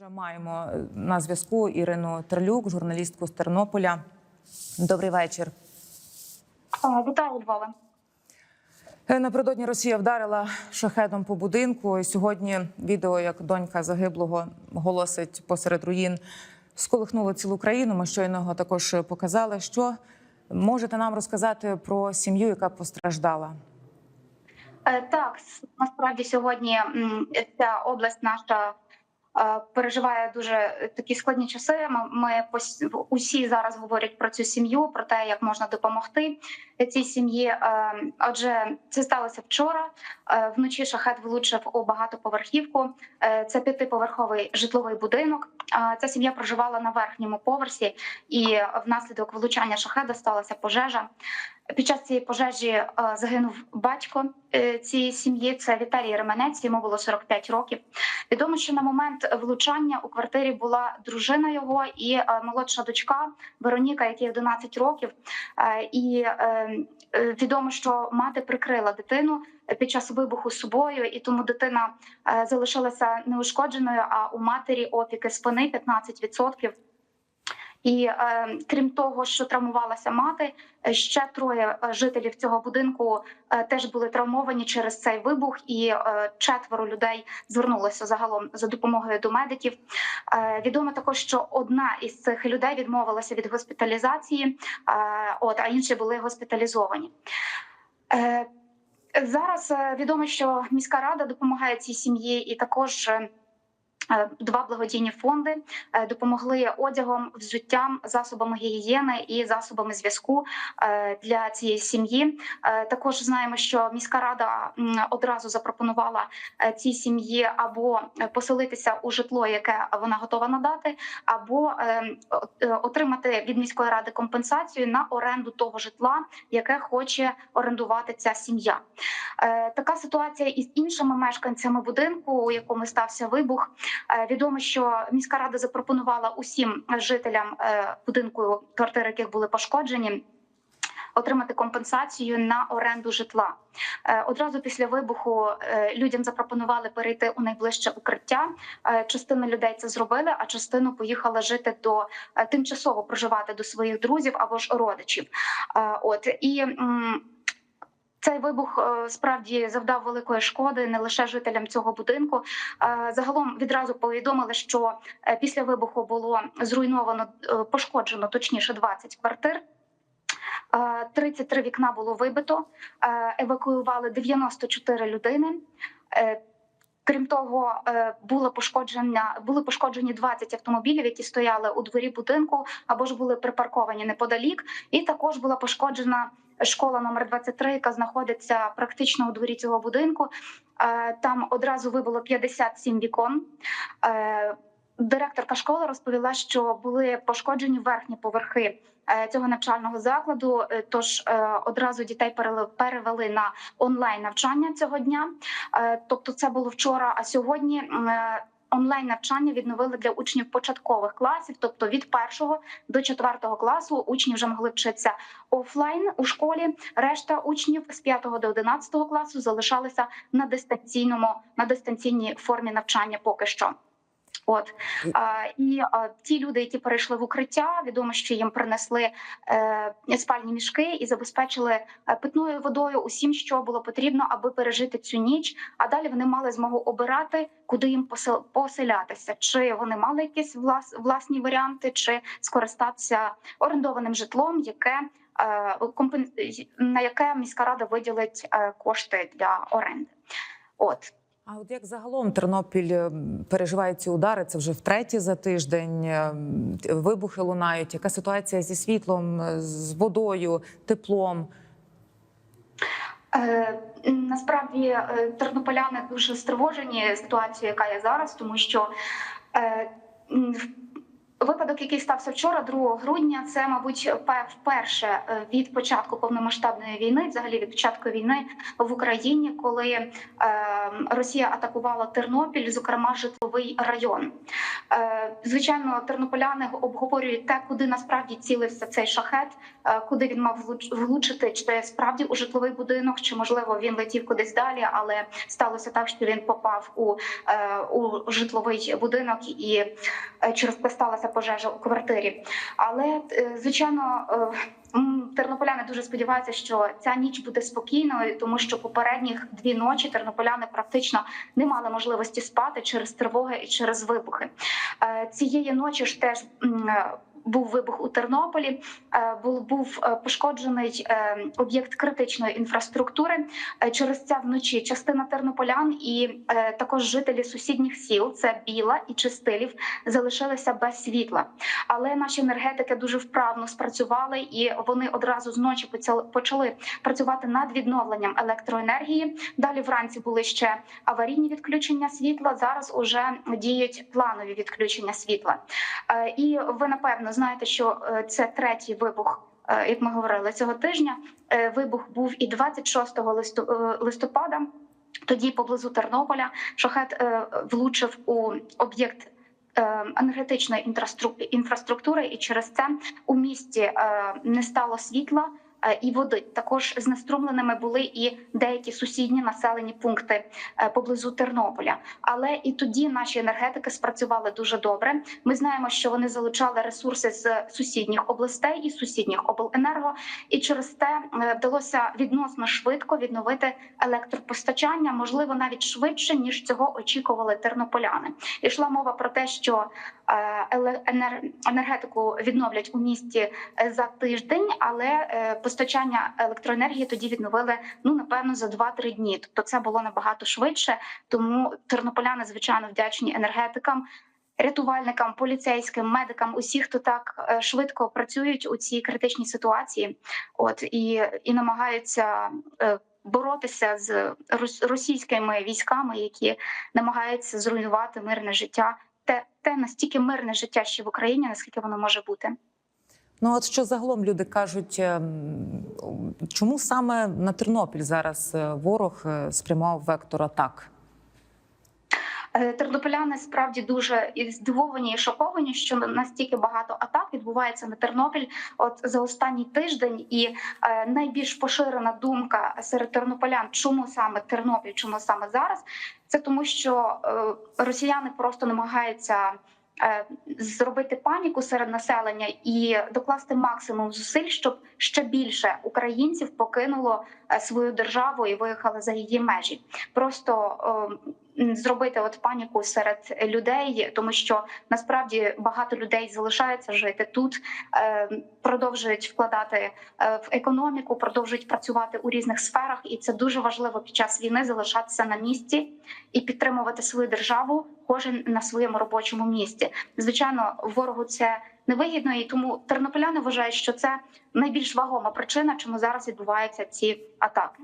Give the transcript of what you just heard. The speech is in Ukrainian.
Вже маємо е, на зв'язку Ірину Терлюк, журналістку з Тернополя. Добрий вечір. Вітаю Львове. Напередодні Росія вдарила шахедом по будинку. І сьогодні відео, як донька загиблого голосить посеред руїн, сколихнуло цілу країну. Ми щойно його також показали. Що можете нам розказати про сім'ю, яка постраждала? Е, Так, насправді сьогодні ця область наша переживає дуже е, такі складні часи. Ми, усі зараз говорять про цю сім'ю, про те, як можна допомогти цій сім'ї. Е, Отже, це сталося вчора. Е, Вночі шахет влучив у багатоповерхівку. Е, Це п'ятиповерховий житловий будинок. Е, Ця сім'я проживала на верхньому поверсі, і внаслідок влучання шахеда сталася пожежа. Під час цієї пожежі е, загинув батько е, цієї сім'ї. Це Віталій Ременець. Йому було 45 років. Відомо, що на момент влучання у квартирі була дружина його і е, молодша дочка Вероніка, якій 11 років. І відомо, що мати прикрила дитину під час вибуху собою, і тому дитина залишилася неушкодженою. А у матері опіки спини 15%. І е, крім того, що травмувалася мати, е, ще троє е, жителів цього будинку е, теж були травмовані через цей вибух, і е, четверо людей звернулося загалом за допомогою до медиків. Е, відомо також, що одна із цих людей відмовилася від госпіталізації, е, от а інші були госпіталізовані. Е, зараз е, відомо, що міська рада допомагає цій сім'ї, і також. Е, Два благодійні фонди е, допомогли одягом, взуттям, засобами гігієни і засобами зв'язку е, для цієї сім'ї. Також знаємо, що міська рада одразу запропонувала цій сім'ї або поселитися у житло, яке вона готова надати, або отримати від міської ради компенсацію на оренду того житла, яке хоче орендувати ця сім'я. Така ситуація із іншими мешканцями будинку, у якому стався вибух. Е, Відомо, що міська рада запропонувала усім жителям е, будинку квартири, яких були пошкоджені. Отримати компенсацію на оренду житла Е, одразу після вибуху людям запропонували перейти у найближче укриття. Частина людей це зробили, а частину поїхала жити до тимчасово проживати до своїх друзів або ж родичів. От і цей вибух е, справді завдав великої шкоди не лише жителям цього будинку. Е, Загалом відразу повідомили, що е, після вибуху було зруйновано пошкоджено точніше 20 квартир. Е, 33 вікна було вибито, евакуювали 94 людини. Крім того, було пошкодження були пошкоджені 20 автомобілів, які стояли у дворі будинку або ж були припарковані неподалік. І також була пошкоджена школа номер 23, яка знаходиться практично у дворі цього будинку. Е, Там одразу вибило 57 вікон. Е, Директорка школи розповіла, що були пошкоджені верхні поверхи е, цього навчального закладу. Тож одразу дітей перевели на онлайн навчання цього дня. Тобто, це було вчора. А сьогодні онлайн навчання відновили для учнів початкових класів, тобто від першого до четвертого класу учні вже могли вчитися офлайн у школі. Решта учнів з 5 до 11 класу залишалися на дистанційному на дистанційній формі навчання поки що. От а, і а, ті люди, які перейшли в укриття, відомо, що їм принесли е, спальні мішки і забезпечили е, питною водою усім, що було потрібно, аби пережити цю ніч. А далі вони мали змогу обирати, куди їм посел- поселятися. Чи вони мали якісь влас, власні варіанти, чи скористатися орендованим житлом, яке е, на яке міська рада виділить кошти для оренди. От А от як загалом Тернопіль е, переживає ці удари? Це вже втретє за тиждень. е, Вибухи лунають. Яка ситуація зі світлом, е, з водою, теплом? Е, Насправді е, тернополяни дуже стривожені ситуацією, яка є зараз, тому що випадок, який стався вчора, 2 грудня, це, мабуть, пе- вперше е, від початку повномасштабної війни, взагалі від початку війни в Україні, коли е, Росія атакувала Тернопіль, зокрема житловий район. Е, Звичайно, тернополяни обговорюють те, куди насправді цілився цей шахет, куди він мав влуч- влучити, чи справді у житловий будинок, чи можливо він летів кудись далі, але сталося так, що він попав у, у житловий будинок і через це сталася пожежа у квартирі. Але е, звичайно. е, Тернополяни дуже сподіваються, що ця ніч буде спокійною, тому що попередніх дві ночі тернополяни практично не мали можливості спати через тривоги і через вибухи. Е, Цієї ночі ж теж був вибух у Тернополі. е, Був був е, пошкоджений е, об'єкт критичної інфраструктури. Через це вночі частина тернополян і також жителі сусідніх сіл, це Біла і Чистилів, залишилися без світла. Але наші енергетики дуже вправно спрацювали, і вони одразу з ночі почали працювати над відновленням електроенергії. Далі вранці були ще аварійні відключення світла. Зараз уже діють планові відключення світла. І ви напевно знаєте, що е, це третій вибух. е, Як ми говорили цього тижня, Е, вибух був і 26 листу- е, листопада. Тоді поблизу Тернополя шахет влучив у об'єкт енергетичної інфрастру- інфраструктури, і через це у місті не стало світла. Е, І води також знеструмленими були і деякі сусідні населені пункти е, поблизу Тернополя. Але і тоді наші енергетики спрацювали дуже добре. Ми знаємо, що вони залучали ресурси з сусідніх областей і сусідніх обленерго, і через те е, вдалося відносно швидко відновити електропостачання, можливо, навіть швидше ніж цього очікували тернополяни. Ішла мова про те, що енергетику відновлять у місті е, за тиждень, але е, постачання електроенергії тоді відновили ну напевно за 2-3 дні. Тобто це було набагато швидше. Тому тернополяни звичайно вдячні енергетикам. Рятувальникам, поліцейським, медикам, усі, хто так е, швидко працюють у цій критичній ситуації, от і, і намагаються е, боротися з рос- російськими військами, які намагаються зруйнувати мирне життя, те, настільки мирне життя ще в Україні, наскільки воно може бути. Ну от що загалом люди кажуть, ем, чому саме на Тернопіль зараз е, ворог е, спрямував вектор атак? Е, Тернополяни справді дуже і здивовані і шоковані, що настільки багато атак відбувається на Тернопіль. От за останній тиждень, і е, найбільш поширена думка серед тернополян, чому саме Тернопіль, чому саме зараз, це тому, що е, росіяни просто намагаються. Зробити паніку серед населення і докласти максимум зусиль, щоб ще більше українців покинуло свою державу і виїхали за її межі. Просто зробити от паніку серед людей, тому що насправді багато людей залишаються жити тут, е, продовжують вкладати е, в економіку, продовжують працювати у різних сферах, і це дуже важливо під час війни залишатися на місці і підтримувати свою державу, кожен на своєму робочому місці. Звичайно, ворогу це невигідно, і тому тернополяни вважають, що це найбільш вагома причина, чому зараз відбуваються ці атаки.